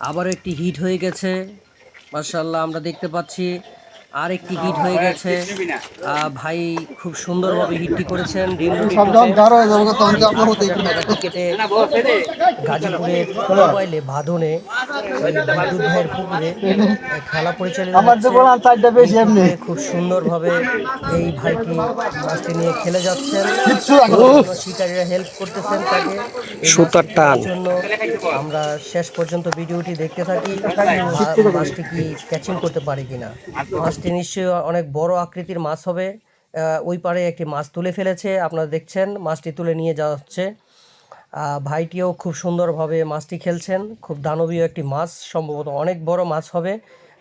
আবারও একটি হিট হয়ে গেছে। মার্শাল্লাহ আমরা দেখতে পাচ্ছি আর একটি হিট হয়ে গেছে। আহ, ভাই খুব সুন্দরভাবে হিটটি করেছেন। ক্রিকেটে গাজীপুরের মোবাইলে ভাদনে বিদ্যুৎ ভাইয়ের পুকুরে খেলা পরিচালিত খুব সুন্দরভাবে এই ভাইটি মাছটি নিয়ে খেলে যাচ্ছেন। শিকারীরা হেল্প করতেছেন তাকে। সুতার টান। জন্য আমরা শেষ পর্যন্ত ভিডিওটি দেখতে থাকি। মাছটি কি ক্যাচিং করতে পারে কিনা? মাছটি নিশ্চয়ই অনেক বড় আকৃতির মাছ হবে। ওই পারে একটি মাছ তুলে ফেলেছে আপনারা দেখছেন মাছটি তুলে নিয়ে যাওয়া হচ্ছে। ভাইটিও খুব সুন্দরভাবে মাছটি খেলছেন খুব দানবীয় একটি মাছ সম্ভবত অনেক বড় মাছ হবে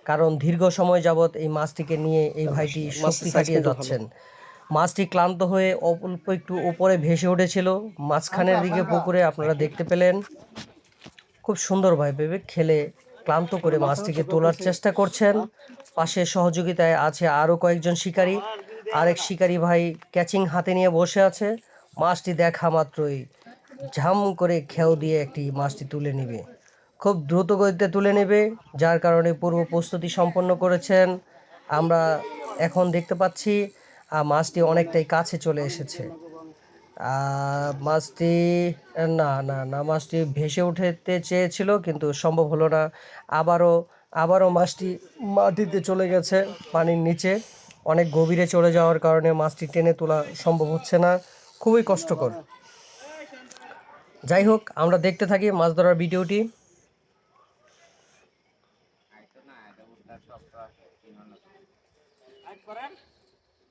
কারণ দীর্ঘ সময় যাবৎ এই মাছটিকে নিয়ে এই ভাইটি শক্তি কাটিয়ে যাচ্ছেন। মাছটি ক্লান্ত হয়ে অল্প একটু উপরে ভেসে উঠেছিল মাঝখানের দিকে পুকুরে আপনারা দেখতে পেলেন। খুব সুন্দরভাবে খেলে ক্লান্ত করে মাছটিকে তোলার চেষ্টা করছেন। পাশে সহযোগিতায় আছে আরও কয়েকজন শিকারী। আরেক শিকারী ভাই ক্যাচিং হাতে নিয়ে বসে আছে। মাছটি দেখা মাত্রই ঝাম করে খেও দিয়ে একটি মাছটি তুলে নেবে। খুব দ্রুত গতিতে তুলে নেবে, যার কারণে পূর্ব প্রস্তুতি সম্পন্ন করেছেন। আমরা এখন দেখতে পাচ্ছি মাছটি অনেকটাই কাছে চলে এসেছে। মাছটি, না না না, মাছটি ভেসে উঠতে চেয়েছিল, কিন্তু সম্ভব হলো না। আবারও আবারও মাছটি মাটিতে চলে গেছে পানির নিচে। অনেক গভীরে চলে যাওয়ার কারণে মাছটি টেনে তোলা সম্ভব হচ্ছে না। খুবই কষ্টকর। যাই হোক, আমরা দেখতে থাকি মাছ ধরার ভিডিওটি।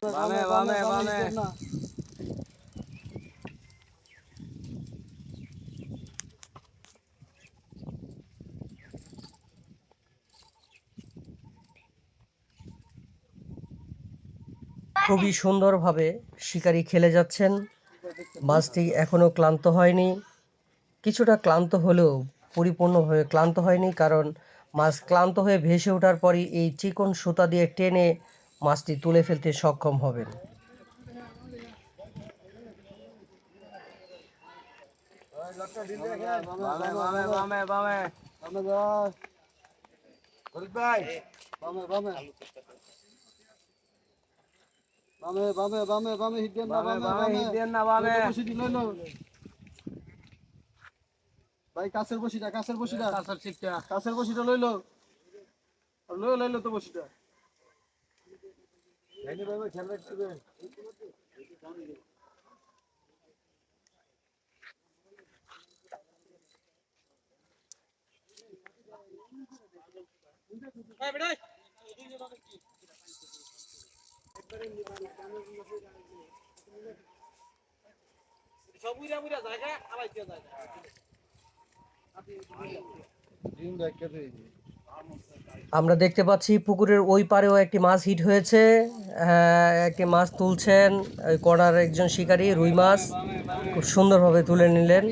বামে বামে বামে খুবই সুন্দরভাবে শিকারি খেলে যাচ্ছেন মাছটি এখনও ক্লান্ত হয়নি কিছুটা ক্লান্ত হলেও পরিপূর্ণভাবে ক্লান্ত হয়নি কারণ মাছ ক্লান্ত হয়ে ভেসে ওঠার পরই এই চিকন সুতা দিয়ে টেনে মাছটি তুলে ফেলতে সক্ষম হবেন ভাই বামে বামে বামে বামে বামে বামে হিট দেন না বামে বামে হিট দেন না বামে। বসি দিল লো ভাই কাছের বসিটা কাছের বসিটা। কাছের ঠিকটা কাছের বসিটা লইলো লইলো লইলো তো বসিটা। ভেঙে দেবে খেলবে একটু ডিম দেখতে পেয়েছি আমরা দেখতে পাচ্ছি পুকুরের ওই পারেও একটি মাছ হিট হয়েছে। একটি মাছ তুলছেন, ওই কর্নার একজন শিকারী, রুই মাছ। খুব সুন্দরভাবে তুলে নিলেন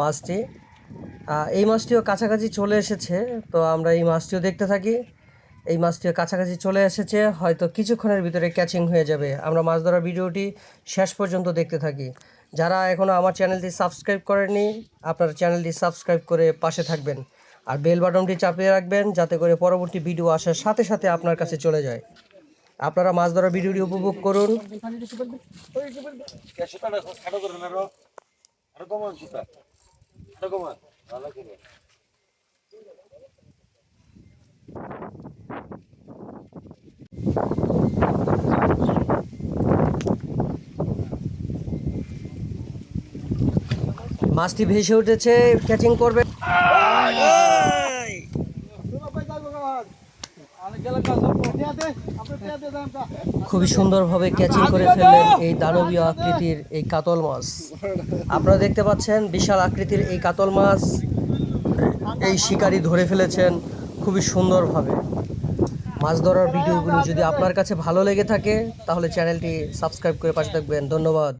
মাছটি। এই মাছটিও কাছাকাছি চলে এসেছে, তো আমরা এই মাছটিও দেখতে থাকি। এই মাছটিও কাছাকাছি চলে এসেছে, হয়তো কিছুক্ষণের ভিতরে ক্যাচিং হয়ে যাবে। আমরা মাছ ধরার ভিডিওটি শেষ পর্যন্ত দেখতে থাকি। যারা এখনও আমার চ্যানেলটি সাবস্ক্রাইব করেননি, আপনার চ্যানেলটি সাবস্ক্রাইব করে পাশে থাকবেন। আর বেল বাটনটি চাপিয়ে রাখবেন, যাতে করে পরবর্তী ভিডিও আসার সাথে সাথে আপনার কাছে চলে যায়। আপনারা মাছ ধরার ভিডিওটি উপভোগ করুন। কমান কমান। ভালো করে। মাছটি ভেসে উঠেছে ক্যাচিং করবে। খুবই সুন্দরভাবে ক্যাচিং করে ফেললেন এই দানবীয় আকৃতির এই কাতল মাছ। আপনারা দেখতে পাচ্ছেন, বিশাল আকৃতির এই কাতল মাছ এই শিকারি ধরে ফেলেছেন। খুবই সুন্দরভাবে। মাছ ধরার ভিডিওগুলো যদি আপনার কাছে ভালো লেগে থাকে তাহলে চ্যানেলটি সাবস্ক্রাইব করে পাশে থাকবেন। ধন্যবাদ।